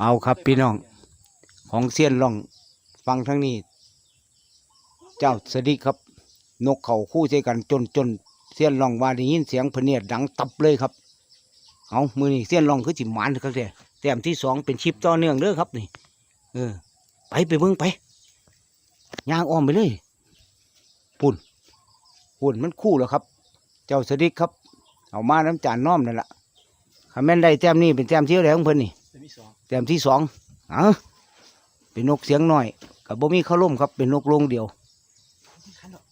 เอาครับพี่น้อง ของเสี้ยนล่องฟังทั้งนี้ เจ้าสดิครับ นกเขาคู่ใส่กันจนจนเสี้ยนล่องว่าได้ยินเสียงพเนียดดังตับเลยครับ เอามือนี่เสี้ยนล่องคือจิหมานครับเด้แต้มที่สองเป็นชิปต่อเนื่องเด้อครับนี่เออ ไปไปเบิ่งไปย่างอ้อมไปเลยปุ่นปุ่นมันคู่แล้วครับ เจ้าสดิครับ เอามาน้ำจานน้อมนั่นแหละขาแม่นได้แต้มนี้เป็นแต้มเที่ยวแหลของเพิ่นนี่ แต้มที่สองเออเป็นนกเสียงน้อยกับบ่มีข้าวล่มครับ เป็นนกโรงเดียวขันดอก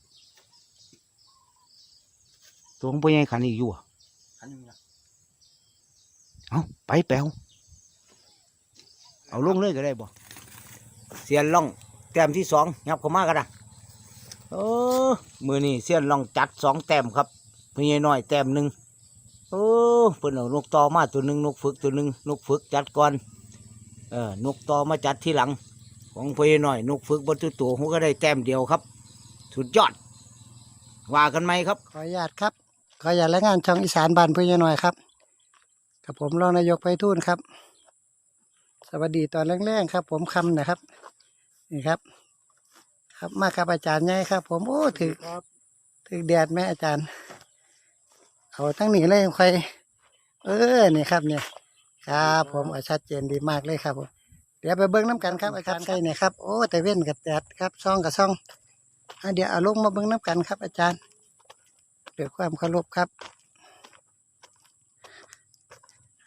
ตัวของพ่อใหญ่ขันอีกอยู่อะขันหนึ่งละเอาไปแปลวเอาลงเลยก็ได้บ่เสียนล่องแต้มที่สองยับเข้ามากันนะเออมือนี่เสียนล่องจัดสองแต้มครับพ่อใหญ่น้อยแต้มหนึ่ง เออเพิ่นเอานกต่อมาตัวหนึ่งนกฝึกตัวหนึ่งนกฝึกจัดก่อนเออนกต่อมาจัดที่หลัง ของพ่อใหญ่น้อย นกฝึกบรรทุตัวหัวก็ได้แต้มเดียวครับ สุดยอด ว่ากันไหมครับ ขออนุญาตครับ ขออนุญาตรายงานช่องอีสานบ้านเพื่อนหน่อยครับกับผมรองนายกไปทูนครับ สวัสดีตอนแรกๆครับ ผมคำนะครับ นี่ครับ ครับมาครับอาจารย์ใหญ่ครับ ผมโอ้ถือถือแดดไหมอาจารย์ เอาตั้งนี้เลยใครเออนี่ครับเนี่ยครับ ผมเอาชัดเจนดีมากเลยครับผมเดี๋ยวไปเบิ้งน้ำกันครับอาจารย์ใช่เนี่ยครับโอ้แต่เว้นกับแดดครับซ่องกับซ่องอะเดี๋ยวเอาลงมาเบิ้งน้ำกันครับ อาจารย์ด้วยความเคารพครับ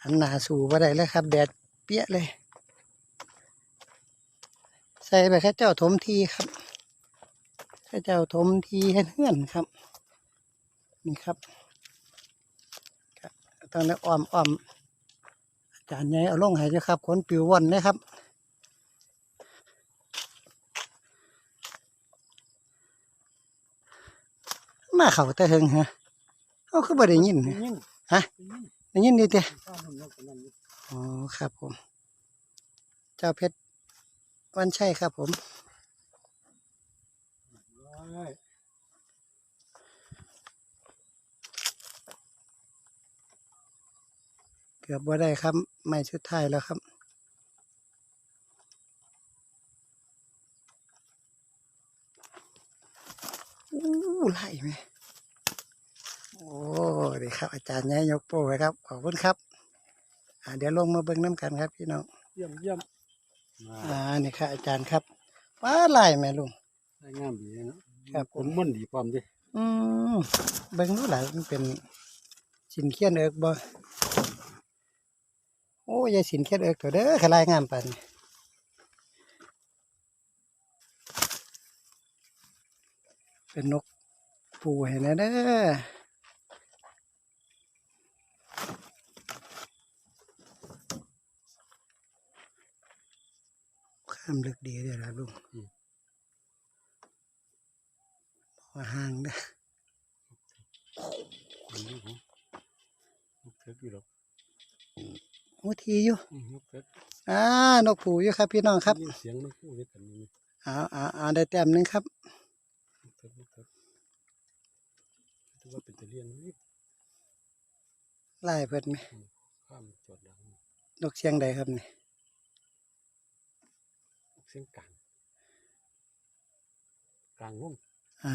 หันหน้าสู่บ่ได้เลยครับ แดดเปี้ยเลย ใส่ไปแค่เจ้าถมทีครับแค่เจ้าถมทีให้เพื่อนครับ นี่ครับครับ ตอนนี้อ้อมอ้อมอาจารย์ใหญ่เอาลงให้เจ้าครับขนปิวว่อนนะครับมาเขาแต่เฮงฮะเขาคือบ่ได้ยินฮะยิ่งฮะได้ยินดีเตะข้าวมันนกตัวนั้นอ๋อครับผม เจ้าเพชรวันชัยครับผม ร้อย เกือบบ่ได้ครับ ไม่ชุดท้ายแล้วครับ อู้ไล่ไหมโอ้ดีครับ อาจารย์ใหญ่ยกโป้ไว้ครับ ขอบคุณครับ อ่าเดี๋ยวลงมาเบิ่งน้ำกันครับพี่น้อง เยี่ยมเยี่ยมมาอ่า นี่ครับอาจารย์ครับว้าไล่ไหมลุงได้งามดีเนาะครับผลมันดีความดิอืมเบิ่งดูหลายมันเป็นสินเคียนเอิกบ่โอ้ยายสินเคียนเอิกตัวเด้อขลายงามปานนี้เป็นนกปูเห็นเด้อข้ามลึกดีเด้อล่ะลุงบ่ห่างเด้ออัน หรอกโอ้ทีอยู่อืมนกเถิกอ่านกผูอยู่ครับ พี่น้องครับได้ยินเสียงนกพูดด้วยกันนี่เอาเอาเอาได้แต้มหนึ่งครับนกเถิกนกเถิกถือว่าเป็นตะเลียนนี่ไล่เพิ่นไหมข้ามจอดหลังนกเชียงใดครับนี่นกเสียงกลางกลางวงอ่า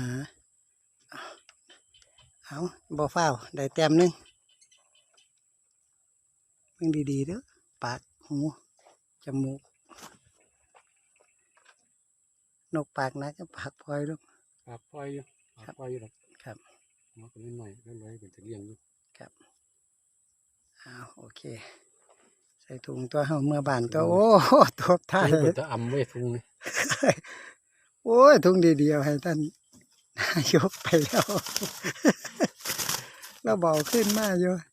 เอาบ่ฟ้าวได้แต้มหนึ่งเบิ่งดีๆเด้อปากหูจมูก นกปากนะก็ปากพลอยลูกปากปล่อยอยู่ปากปล่อยอยู่หรอกครับมันก็นิดหน่อยนิดหน่อยเป็นตะเลียนอยู่เอาโอเค ใส่ถุงตัวเฮาเมื่อบานตัวโอ้ตัวท้ายเป็นตะอำไว้ทุงนี่โอ้ยถุงดีๆเอาให้ท่านนายกไปแล้ว เราเบาขึ้นมาอยู่เป็นตะ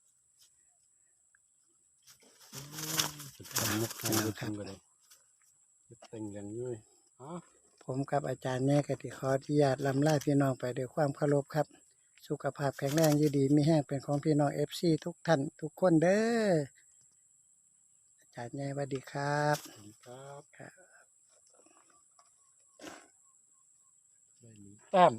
อำนกทางไว้ทุงก็ได้แต่งอย่างนี้เลยอ๋อผมกับอาจารย์แน่กติขออนุญาตลำลาพี่น้องไปด้วยความเคารพครับ สุขภาพแข็งแรงอยืดีมีแห้งเป็นของพี่น้องเอฟซีทุกท่านทุกคนเด้ออาจารย์แน่สวัสดีครับสวัสดีครับครับได้หนึ่งแต้ม